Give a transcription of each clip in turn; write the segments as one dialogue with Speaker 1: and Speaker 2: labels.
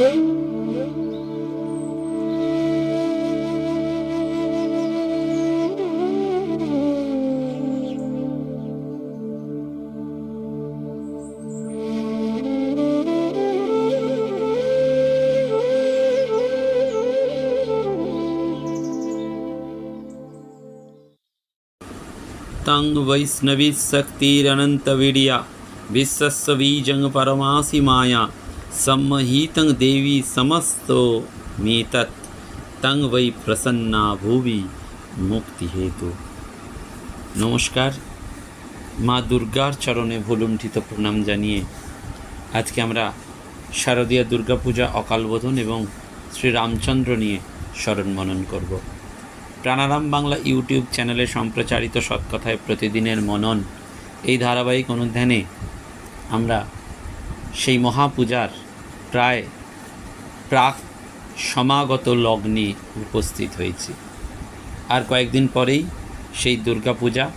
Speaker 1: તંગ વૈષ્ણવી શક્તિરનંત વીડિયા વિશ્વસ્વીજંગ પરમાસી માયા सम्महीतं देवी समस्तो मेतत् तं वै প্রসন্না ভুবি মুক্তি হেতু নমস্কার মা দুর্গার চরণে ভুলুণ্ঠিত প্রণাম জানিয়ে আজকে আমরা শারদীয়া দুর্গাপূজা অকালবোধন এবং শ্রী রামচন্দ্র নিয়ে স্মরণ মনন করব প্রাণারাম বাংলা ইউটিউব চ্যানেলে সম্প্রচারিত সৎকথায় প্রতিদিনের মনন এই ধারাবাহিক অনুধ্যানে আমরা সেই মহাপূজার প্রায় প্রাক সমাগত লগ্নে উপস্থিত হয়েছি। আর কয়েকদিন পরেই সেই দুর্গাপূজা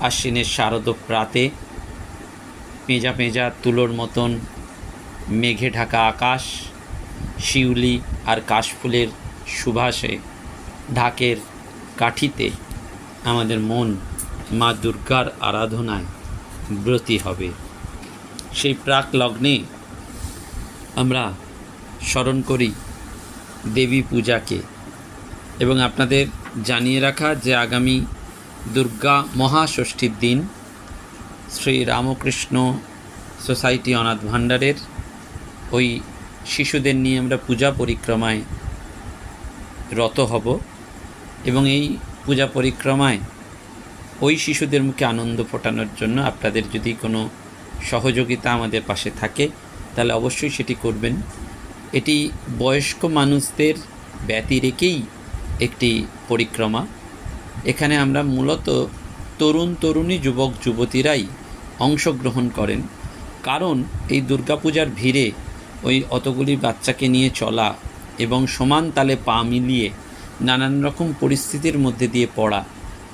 Speaker 1: আশ্বিনের শারদ প্রাতে পেঁজা পেঁজা তুলোর মতন মেঘে ঢাকা আকাশ, শিউলি আর কাশফুলের সুভাষে ঢাকের কাঠিতে আমাদের মন মা দুর্গার আরাধনায় ব্রতী হবে। সেই প্রাক লগ্নে আমরা স্মরণ করি দেবী পূজাকে এবং আপনাদের জানিয়ে রাখা যে আগামী দুর্গা মহাষষ্ঠীর দিন শ্রী রামকৃষ্ণ সোসাইটি অনাথ ভাণ্ডারের ওই শিশুদের নিয়ে আমরা পূজা পরিক্রমায় রত হব এবং এই পূজা পরিক্রমায় ওই শিশুদের মুখে আনন্দ ফোটানোর জন্য আপনাদের যদি কোনো সহযোগিতা আমাদের পাশে থাকে, তাহলে অবশ্যই সেটি করবেন। এটি বয়স্ক মানুষদের ব্যতি রেখেই একটি পরিক্রমা। এখানে আমরা মূলত তরুণ তরুণী, যুবক যুবতীরাই অংশগ্রহণ করেন। কারণ এই দুর্গাপূজার ভিড়ে ওই অতগুলি বাচ্চাকে নিয়ে চলা এবং সমান তালে পা মিলিয়ে নানান রকম পরিস্থিতির মধ্যে দিয়ে পড়া,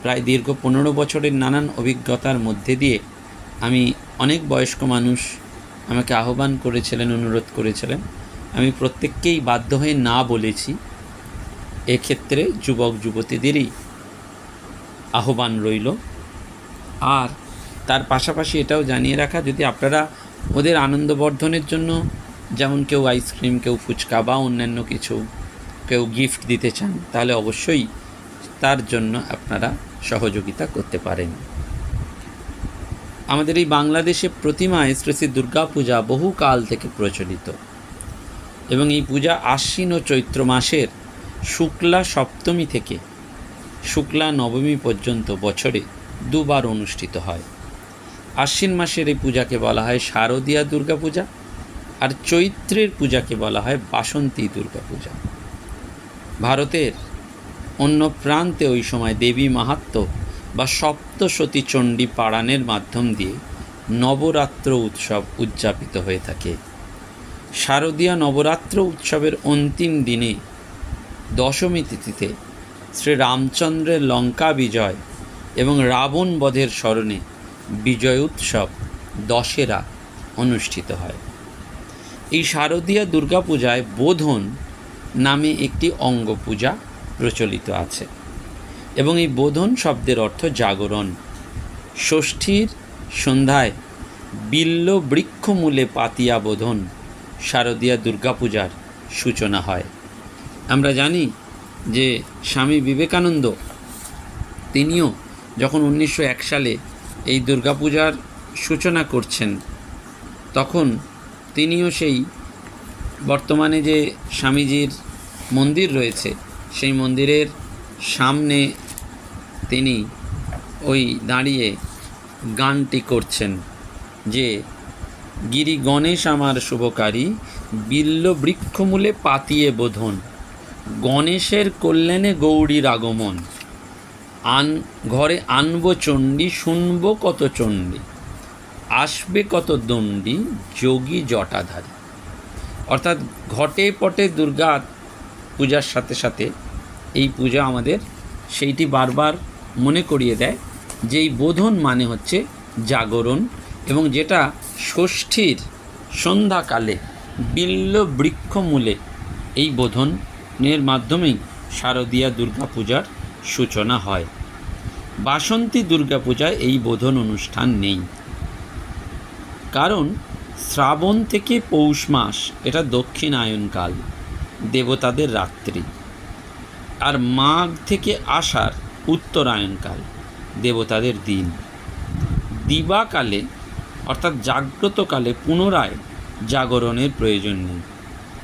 Speaker 1: প্রায় দীর্ঘ পনেরো বছরের নানান অভিজ্ঞতার মধ্যে দিয়ে আমি অনেক বয়স্ক মানুষ আমাকে আহ্বান করেছিলেন, অনুরোধ করেছিলেন। আমি প্রত্যেককেই বাধ্য হয়ে না বলেছি। এক্ষেত্রে যুবক যুবতীদেরই আহ্বান রইল। আর তার পাশাপাশি এটাও জানিয়ে রাখা, যদি আপনারা ওদের আনন্দবর্ধনের জন্য যেমন কেউ আইসক্রিম কেউ ফুচকা বা অন্যান্য কিছু, কেউ গিফট দিতে চান, তাহলে অবশ্যই তার জন্য আপনারা সহযোগিতা করতে পারেন। আমাদের এই বাংলাদেশে প্রতিমায় শ্রী শ্রী দুর্গা পূজা বহুকাল থেকে প্রচলিত। এবং এই পূজা আশ্বিন ও চৈত্র মাসের শুক্লা সপ্তমী থেকে শুক্লা নবমী পর্যন্ত বছরে দুবার অনুষ্ঠিত হয়। আশ্বিন মাসের এই পূজাকে বলা হয় শারদীয়া দুর্গা পূজা আর চৈত্রের পূজাকে বলা হয় বাসন্তী দুর্গা পূজা ভারতের অন্য প্রান্তে ওই সময় দেবী মাহাত্ম্য বা সপ্তসতী চণ্ডী পাড়ানের মাধ্যম দিয়ে নবরাত্র উৎসব উদযাপিত হয়ে থাকে। শারদীয়া নবরাত্র উৎসবের অন্তিম দিনে দশমী তিথিতে শ্রী রামচন্দ্রের লঙ্কা বিজয় এবং রাবণ বধের স্মরণে বিজয় উৎসব দশেরা অনুষ্ঠিত হয়। এই শারদীয়া দুর্গাপূজায় বোধন নামে একটি অঙ্গ পূজা প্রচলিত আছে। এবং এই বোধন শব্দের অর্থ জাগরণ। ষষ্ঠীর সন্ধ্যায় বিল্ল বৃক্ষমূলে পাতিয়া বোধন, শারদীয়া দুর্গাপূজার সূচনা হয়। আমরা জানি যে স্বামী বিবেকানন্দ, তিনিও যখন উনিশশো এক সালে এই দুর্গাপূজার সূচনা করছেন, তখন তিনিও সেই বর্তমানে যে স্বামীজির মন্দির রয়েছে, সেই মন্দিরের সামনে তিনি ওই দাঁড়িয়ে গানটি করছেন যে, গিরি গণেশ আমার শুভকারী, বিল্ল বৃক্ষমূলে পাতিয়ে বোধন, গণেশের কল্যাণে গৌরীর আগমন। আন, ঘরে আনব চণ্ডী, শুনব কত চণ্ডী, আসবে কত দণ্ডী, যোগী জটাধারী। অর্থাৎ ঘটে পটে দুর্গা পূজার সাথে সাথে এই পূজা আমাদের, সেইটি বারবার মনে করিয়ে দেয় যে এই বোধন মানে হচ্ছে জাগরণ এবং যেটা ষষ্ঠীর সন্ধ্যাকালে বিল্ল বৃক্ষ মূলে এই বোধনের মাধ্যমেই শারদীয়া দুর্গাপূজার সূচনা হয়। বাসন্তী দুর্গাপূজায় এই বোধন অনুষ্ঠান নেই। কারণ শ্রাবণ থেকে পৌষ মাস, এটা দক্ষিণায়নকাল, দেবতাদের রাত্রি। আর মাঘ থেকে আষাঢ় উত্তরায়ণকাল, দেবতাদের দিন। দিবাকালে, অর্থাৎ জাগ্রতকালে পুনরায় জাগরণের প্রয়োজন নেই।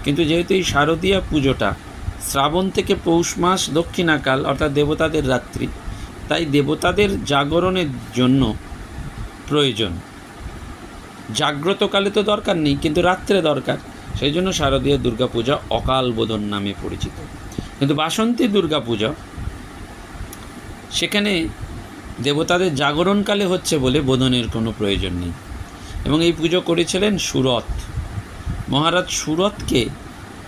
Speaker 1: কিন্তু যেহেতু এই শারদীয়া পুজোটা শ্রাবণ থেকে পৌষ মাস দক্ষিণাকাল, অর্থাৎ দেবতাদের রাত্রি, তাই দেবতাদের জাগরণের জন্য প্রয়োজন। জাগ্রতকালে তো দরকার নেই, কিন্তু রাত্রে দরকার। সেই জন্য শারদীয় দুর্গাপূজা অকাল বোধন নামে পরিচিত। কিন্তু বাসন্তী দুর্গাপূজা সেখানে দেবতাদের জাগরণকালে হচ্ছে বলে বোধনের কোনো প্রয়োজন নেই। এবং এই পুজো করেছিলেন সুরত মহারাজ সুরতকে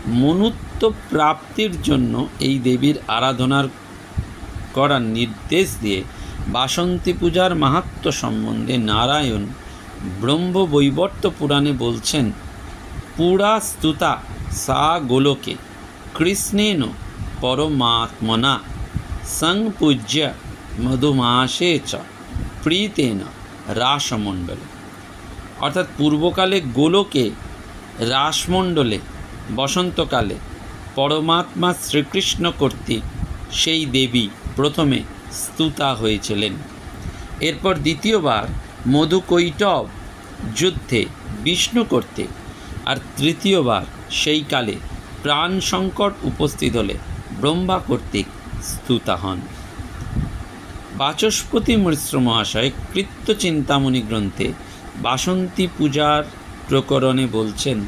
Speaker 1: মনুত্ব প্রাপ্তির জন্য এই দেবীর আরাধনার করার নির্দেশ দিয়ে বাসন্তী পূজার মাহাত্ম্য সম্বন্ধে নারায়ণ ব্রহ্ম বৈবর্ত পুরাণে বলছেন, পুরা স্তুতা সা গোলকে, কৃষ্ণেন পরমাত্মনা। সংপূজ্য মধুমাসে চ প্রীতেন রাসমণ্ডলে অর্থাৎ পূর্বকালে গোলকে রাসমণ্ডলে বসন্তকালে পরমাত্মা শ্রীকৃষ্ণ কর্তৃক সেই দেবী প্রথমে স্তুতা হয়েছিলেন। এরপর দ্বিতীয়বার মধুকৈটব যুদ্ধে বিষ্ণু কর্তৃক আর তৃতীয়বার সেই কালে প্রাণ সংকট উপস্থিত হলে ব্রহ্মা কর্তৃক স্তুতা হন বাচস্পতি মিশ্র মহাশয় কৃত্য চিন্তামণি গ্রন্থে বাসন্তী পূজার প্রকরণে বলছেন,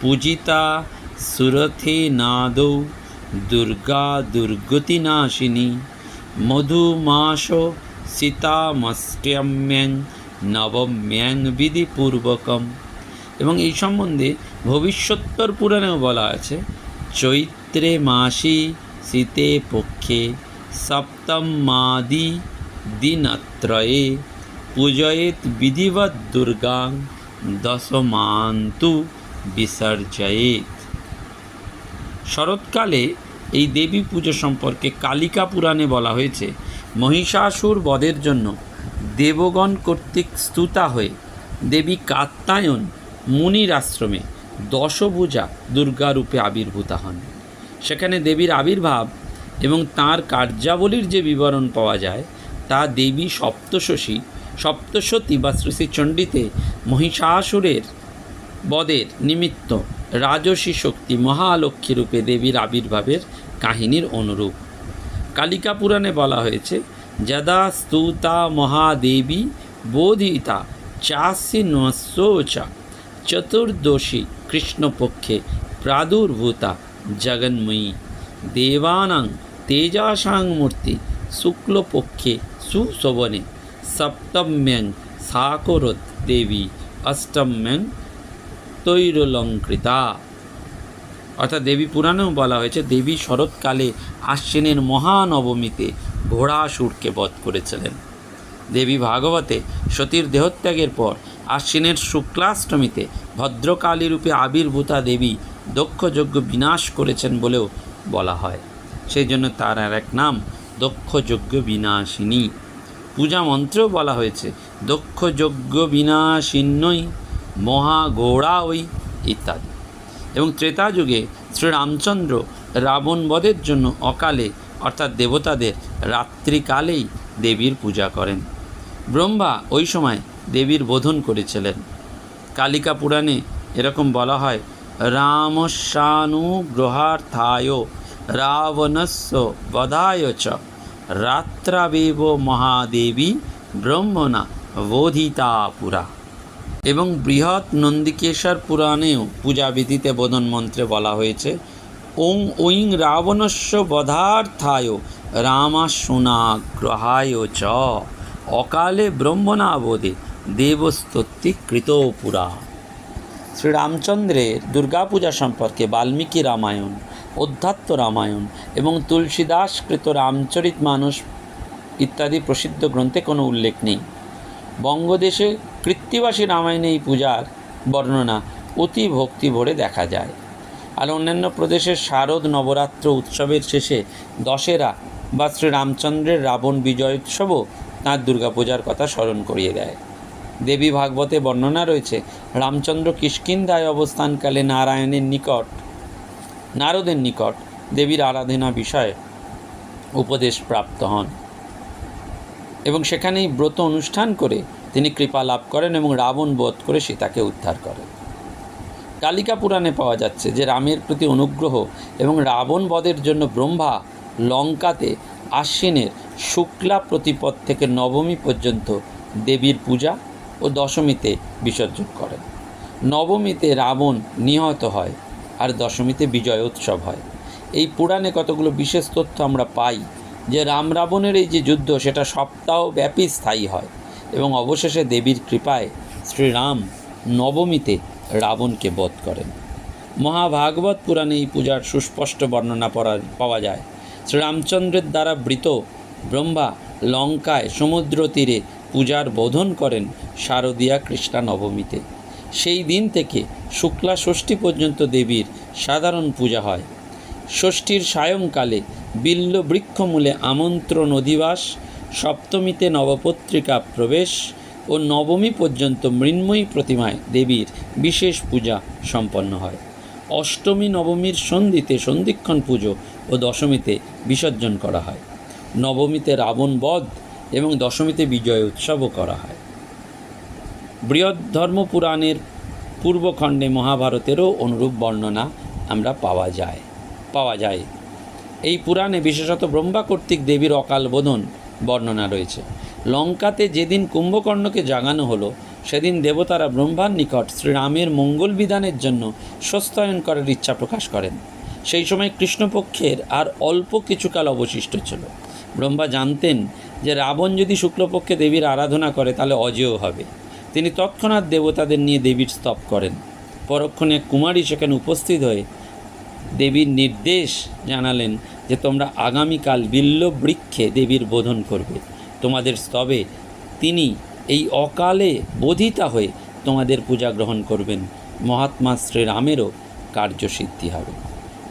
Speaker 1: পূজিতা সুরথে নাদৌ দুর্গা দুর্গতিনাশিনী মধুমাস সীতামষ্টম্যাং নবম্যাং বিধিপূর্বকম এবং এই সম্বন্ধে ভবিষ্যোত্তর পুরাণেও বলা আছে, চৈত্রে মাসি শীতে পক্ষে সপ্তম মাদি দিনত্রয়ে পূজয়েত বিধিবৎ দুর্গাং দশমান্তু বিসর্জয়েত। শরৎকালে এই দেবী পুজো সম্পর্কে কালিকা পুরাণে বলা হয়েছে, মহিষাসুর বধের জন্য দেবগণ কর্তৃক স্তুতা হয়ে দেবী কাত্তায়ন মুনির আশ্রমে দশভুজা দুর্গারূপে আবির্ভূতা হন। সেখানে দেবীর আবির্ভাব এবং তার কার্যাবলীর যে বিবরণ পাওয়া যায়, তা দেবী সপ্তশশী, সপ্তশতী বা শ্রী শ্রী চণ্ডীতে মহিষাসুরের বদের নিমিত্ত রাজসী শক্তি মহালক্ষ্মী রূপে দেবীর আবির্ভাবের কাহিনীর অনুরূপ। কালিকা পুরাণে বলা হয়েছে, যদা স্তুতা মহাদেবী বোধিতা চাষি নশোচা চতুর্দশী কৃষ্ণপক্ষে প্রাদুর্ভূতা জগন্ময়ী। দেবানাং তেজাসাং মূর্তি শুক্লপক্ষে সুশোভনে। সপ্তম্যং সাকরত দেবী অষ্টম্যং তৈরলঙ্কৃতা। অর্থাৎ দেবী পুরাণেও বলা হয়েছে, দেবী শরৎকালে আশ্বিনের মহানবমীতে ঘোড়াসুরকে বধ করেছিলেন। দেবী ভাগবতে সতীর দেহত্যাগের পর আশ্বিনের শুক্লাষ্টমীতে ভদ্রকালী রূপে আবির্ভূতা দেবী দক্ষযজ্ঞ বিনাশ করেছেন বলেও বলা হয়। সেই জন্য তার আর এক নাম দক্ষযজ্ঞ বিনাশিনী। পূজা মন্ত্রেও বলা হয়েছে, দক্ষযজ্ঞ বিনাশিন্যই মহাগৌড়া ওই ইত্যাদি। এবং ত্রেতা যুগে শ্রীরামচন্দ্র রাবণ বধের জন্য অকালে, অর্থাৎ দেবতাদের রাত্রিকালেই দেবীর পূজা করেন। ব্রহ্মা ওই সময় দেবীর বোধন করেছিলেন। কালিকা পুরাণে এরকম বলা হয় রামস্যানুগ্রহার্থায় রাবণস্য বধায় চ রাত্রাবেব মহাদেবী ব্রহ্মণা বোধিতা পুরা এবং বৃহৎ নন্দিকেশ্বর পুরাণেও পূজাবিধিতে বোধন মন্ত্রে বলা হয়েছে, ওং ঐং রাবণস্য বধার্থায়, রামাসুনাগ্রহায় চ। অকালে ব্রহ্মণা বোধে দেবস্তত্তি কৃত শ্রীরামচন্দ্রের দুর্গাপূজা সম্পর্কে বাল্মীকি রামায়ণ, অধ্যাত্ম রামায়ণ এবং তুলসীদাসকৃত রামচরিত মানস ইত্যাদি প্রসিদ্ধ গ্রন্থে কোনো উল্লেখ নেই। বঙ্গদেশে কৃত্তিবাসী রামায়ণে এই পূজার বর্ণনা অতি ভক্তি ভরে দেখা যায়। আর অন্যান্য প্রদেশের শারদ নবরাত্র উৎসবের শেষে দশেরা বা শ্রীরামচন্দ্রের রাবণ বিজয় উৎসবও তাঁর দুর্গাপূজার কথা স্মরণ করিয়ে দেয়। দেবী ভাগবতে বর্ণনা রয়েছে, রামচন্দ্র কিষ্কিন্দায় অবস্থানকালে নারায়ণের নিকট, নারদের নিকট দেবীর আরাধনা বিষয়ে উপদেশ প্রাপ্ত হন। এবং সেখানেই ব্রত অনুষ্ঠান করে তিনি কৃপা লাভ করেন এবং রাবণ বধ করে সীতাকে উদ্ধার করেন। কালিকা পুরাণে পাওয়া যাচ্ছে যে রামের প্রতি অনুগ্রহ এবং রাবণ বধের জন্য ব্রহ্মা লঙ্কাতে আশ্বিনের শুক্লা প্রতিপদ থেকে নবমী পর্যন্ত দেবীর পূজা ও দশমীতে বিসর্জন করেন। নবমীতে রাবণ নিহত হয় আর দশমীতে বিজয় উৎসব হয়। এই পুরাণে কতগুলো বিশেষ তথ্য আমরা পাই যে রাম রাবণের এই যে যুদ্ধ, সেটা সপ্তাহব্যাপী স্থায়ী হয় এবং অবশেষে দেবীর কৃপায় শ্রীরাম নবমীতে রাবণকে বধ করেন। মহাভাগবত পুরাণে এই পূজার সুস্পষ্ট বর্ণনা পাওয়া যায়। শ্রীরামচন্দ্রের দ্বারা বৃত ব্রহ্মা লঙ্কায় সমুদ্র তীরে পূজার বোধন করেন শারদীয়া কৃষ্ণা নবমীতে। সেই দিন থেকে শুক্লা ষষ্ঠী পর্যন্ত দেবীর সাধারণ পূজা হয়। ষষ্ঠীর সায়ংকালে বিল্ল বৃক্ষমূলে আমন্ত্রণ অধিবাস সপ্তমীতে নবপত্রিকা প্রবেশ ও নবমী পর্যন্ত মৃন্ময়ী প্রতিমায় দেবীর বিশেষ পূজা সম্পন্ন হয়। অষ্টমী, নবমীর সন্ধিতে সন্ধিক্ষণ পুজো ও দশমীতে বিসর্জন করা হয়। নবমীতে রাবণ বধ এবং দশমীতে বিজয় উৎসবও করা হয়। বৃহৎ ধর্ম পুরাণের পূর্বখণ্ডে মহাভারতেরও অনুরূপ বর্ণনা আমরা পাওয়া যায় পাওয়া যায়। এই পুরাণে বিশেষত ব্রহ্মা কর্তৃক দেবীর অকাল বোধন বর্ণনা রয়েছে। লঙ্কাতে যেদিন কুম্ভকর্ণকে জাগানো হলো, সেদিন দেবতারা ব্রহ্মার নিকট শ্রীরামের মঙ্গল বিধানের জন্য স্বস্তায়ন করার ইচ্ছা প্রকাশ করেন। সেই সময় কৃষ্ণপক্ষের আর অল্প কিছুকাল অবশিষ্ট ছিল। ব্রহ্মা জানতেন যে রাবণ যদি শুক্লপক্ষে দেবীর আরাধনা করে, তাহলে অজেয় হবে। তিনি তৎক্ষণাৎ দেবতাদের নিয়ে দেবীর স্তব করেন। পরক্ষণে কুমারী সেখানে উপস্থিত হয়ে দেবীর নির্দেশ জানালেন যে, তোমরা আগামীকাল বিল্ল বৃক্ষে দেবীর বোধন করবে। তোমাদের স্তবে তিনি এই অকালে বোধিতা হয়ে তোমাদের পূজা গ্রহণ করবেন। মহাত্মা শ্রীরামেরও কার্যসিদ্ধি হবে।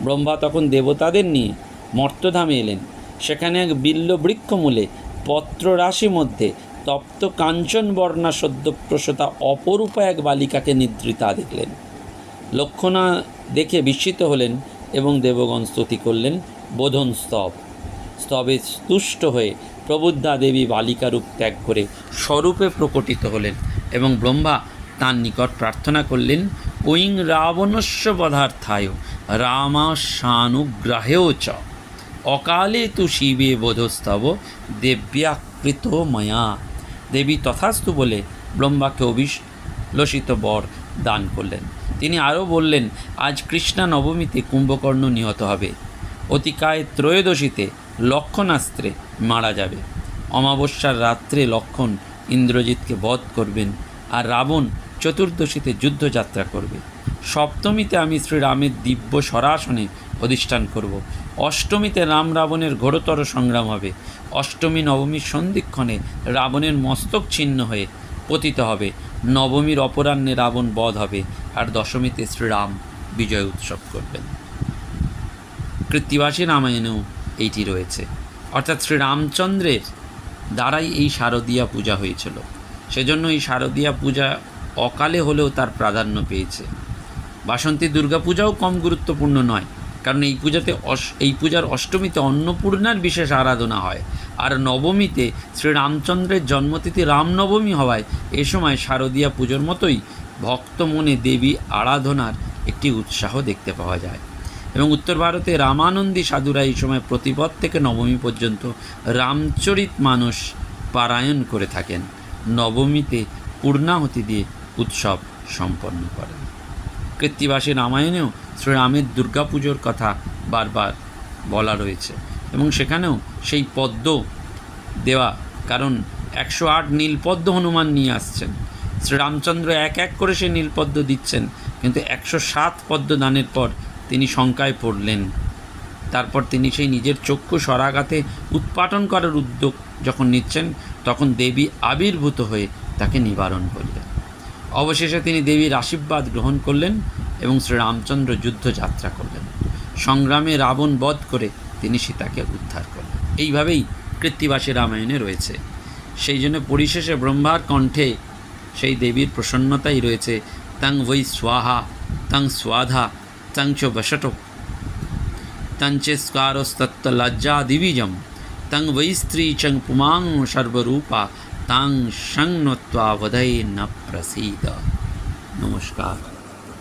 Speaker 1: ব্রহ্মা তখন দেবতাদের নিয়ে মর্তধামে এলেন। সেখানে এক বিল্ল বৃক্ষমূলে পত্ররাশি মধ্যে তপ্ত কাঞ্চন বর্ণা সদ্যপ্রসতা অপরূপা এক বালিকাকে নিদ্রিতা দেখলেন। লক্ষণা দেখে বিস্মিত হলেন এবং দেবগণ স্তুতি করলেন, বোধন স্তব। স্তবে তুষ্ট হয়ে প্রবুদ্ধা দেবী বালিকা রূপ ত্যাগ করে স্বরূপে প্রকটিত হলেন এবং ব্রহ্মা তার নিকট প্রার্থনা করলেন ঐং রাবণস্য বধার্থায় রামাশানুগ্রাহেও চ। অকালে তু শিবে বোধস্তব, দেব্যাকৃত মায়া। দেবী তথাস্তু বলে ব্রহ্মাকে অভিলষিত বর দান করলেন। তিনি আরও বললেন, আজ কৃষ্ণা নবমীতে কুম্ভকর্ণ নিহত হবে। অতিকায় ত্রয়োদশীতে লক্ষণাস্ত্রে মারা যাবে। অমাবস্যার রাত্রে লক্ষণ ইন্দ্রজিৎকে বধ করবেন আর রাবণ চতুর্দশীতে যুদ্ধযাত্রা করবে। সপ্তমীতে আমি শ্রীরামের দিব্য সরাসনে অধিষ্ঠান করব। অষ্টমীতে রাম রাবণের ঘোরতর সংগ্রাম হবে। অষ্টমী নবমীর সন্ধিক্ষণে রাবণের মস্তক ছিন্ন হয়ে পতিত হবে। নবমীর অপরাহ্নে রাবণ বধ হবে আর দশমীতে শ্রীরাম বিজয় উৎসব করবেন। কৃত্তিবাসী রামায়ণেও এইটি রয়েছে। অর্থাৎ শ্রীরামচন্দ্রের দ্বারাই এই শারদীয়া পূজা হয়েছিল। সেজন্য এই শারদীয়া পূজা অকালে হলেও তার প্রাধান্য পেয়েছে। বাসন্তী দুর্গাপূজাও কম গুরুত্বপূর্ণ নয়। কারণ এই পূজাতে অস, এই পূজার অষ্টমীতে অন্নপূর্ণার বিশেষ আরাধনা হয়। আর নবমীতে শ্রীরামচন্দ্রের জন্মতিথি রামনবমী হওয়ায় এ সময় শারদীয়া পুজোর মতোই ভক্ত মনে দেবী আরাধনার একটি উৎসাহ দেখতে পাওয়া যায়। এবং উত্তর ভারতে রামানন্দী সাধুরা এই সময় প্রতিপদ থেকে নবমী পর্যন্ত রামচরিত মানুষ পারায়ণ করে থাকেন। নবমীতে পূর্ণাহতি দিয়ে উৎসব সম্পন্ন করেন। কৃত্তিবাসী রামায়ণেও শ্রীরামের দুর্গাপুজোর কথা বারবার বলা রয়েছে। এবং সেখানেও সেই পদ্ম দেওয়া, কারণ একশো আট নীলপদ্ম হনুমান নিয়ে আসছেন। শ্রীরামচন্দ্র এক এক করে সেই নীলপদ্ম দিচ্ছেন, কিন্তু একশো সাত পদ্ম দানের পর তিনি শঙ্কায় পড়লেন। তারপর তিনি সেই নিজের চক্ষু সরাগাতে উৎপাটন করার উদ্যোগ যখন নিচ্ছেন, তখন দেবী আবির্ভূত হয়ে তাকে নিবারণ করলেন। অবশেষে তিনি দেবীর আশীর্বাদ গ্রহণ করলেন। এবং শ্রীরামচন্দ্র যুদ্ধযাত্রা করলেন। সংগ্রামে রাবণ বধ করে তিনি সীতাকে উদ্ধার করলেন। এইভাবেই কৃত্তিবাসী রামায়ণে রয়েছে। সেই জন্য পরিশেষে ব্রহ্মার কণ্ঠে সেই দেবীর প্রসন্নতাই রয়েছে। তং বৈ স্বাহা, তং স্বাধা, তং চ বসট তঞ্চেস্কারস্তত্ত লজ্জা দিবিজম, তং বৈ স্ত্রী চং পুমাং সর্বরূপা, তাং সংনত্বা বধৈ ন প্রসীদ। নমস্কার।